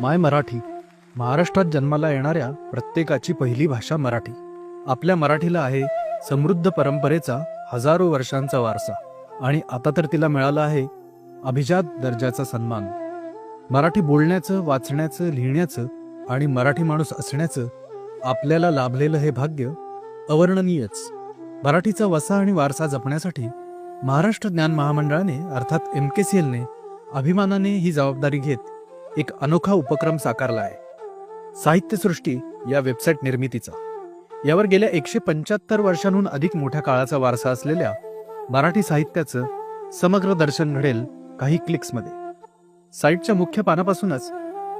माय मराठी. महाराष्ट्रात जन्माला येणाऱ्या प्रत्येकाची पहिली भाषा मराठी. आपल्या मराठीला आहे समृद्ध परंपरेचा हजारो वर्षांचा वारसा. आणि आता तर तिला मिळाला आहे अभिजात दर्जाचा सन्मान. मराठी बोलण्याचं वाचण्याचं लिहिण्याचं आणि मराठी माणूस असण्याचं आपल्याला लाभलेलं हे भाग्य अवर्णनीयच. मराठीचा वसा आणि वारसा जपण्यासाठी महाराष्ट्र ज्ञान महामंडळाने अर्थात एम के सी एलने अभिमानाने ही जबाबदारी घेत एक अनोखा उपक्रम साकारला आहे. साहित्यसृष्टी या वेबसाईट निर्मितीचा. यावर गेल्या एकशे पंच्याहत्तर वर्षांहून अधिक मोठ्या काळाचा वारसा असलेल्या मराठी साहित्याचं समग्र दर्शन घडेल काही क्लिक्समध्ये. साईटच्या मुख्य पानापासूनच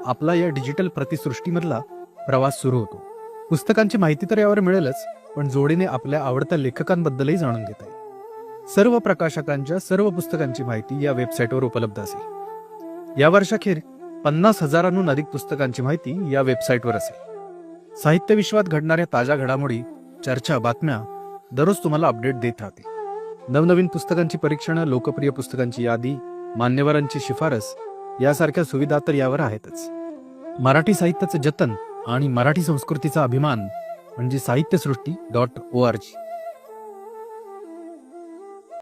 आपला या डिजिटल प्रतिसृष्टीमधला प्रवास सुरू होतो. पुस्तकांची माहिती तर यावर मिळेलच पण जोडीने आपल्या आवडत्या लेखकांबद्दलही जाणून घेता येईल. सर्व प्रकाशकांच्या सर्व पुस्तकांची माहिती या वेबसाईटवर उपलब्ध असेल. या वर्षाखेर पन्नास हजारांहून अधिक पुस्तकांची माहिती या वेबसाईटवर असेल. साहित्य विश्वात घडणाऱ्या ताज्या घडामोडी चर्चा बातम्या दररोज तुम्हाला अपडेट देत राहतील. नवनवीन पुस्तकांची परीक्षणं लोकप्रिय पुस्तकांची यादी मान्यवरांची शिफारस यासारख्या सुविधा तर यावर आहेतच. मराठी साहित्याचं जतन आणि मराठी संस्कृतीचा अभिमान म्हणजे साहित्यसृष्टी डॉट ओ आर जी.